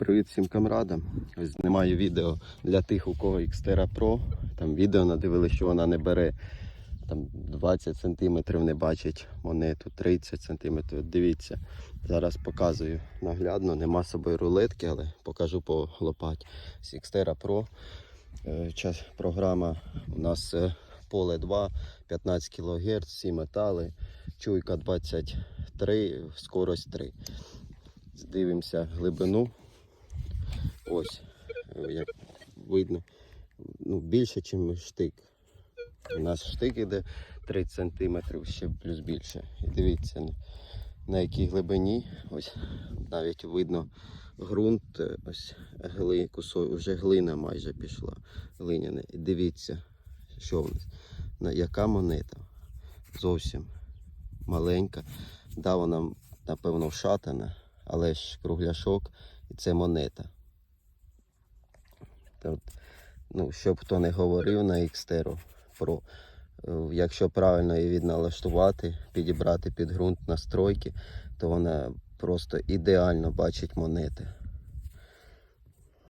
Привіт всім камрадам. Ось знімаю відео для тих, у кого Xterra Pro. Там відео надивили, що вона не бере там 20 см не бачить монету, 30 см. Дивіться, зараз показую наглядно, нема з собою рулетки, але покажу по лопаті. З Xterra Pro. Е, Час, програма у нас е, поле 2, 15 кГц, всі метали, чуйка 23, скорость 3. Дивимося глибину. Ось, е, як видно, ну, більше, ніж штик. У нас штик іде 30 см, ще плюс більше. І дивіться, на- якій глибині. Ось навіть видно ґрунт, е, ось гли, кусок, вже глина майже пішла. Глиняне. І дивіться, що в нас. На, яка монета. Зовсім маленька. Да, вона, напевно, вшатана, але ж кругляшок і це монета. Тут, ну, щоб хто не говорив на Xterra Pro, е, якщо правильно її відналаштувати, підібрати під ґрунт настройки, то вона просто ідеально бачить монети.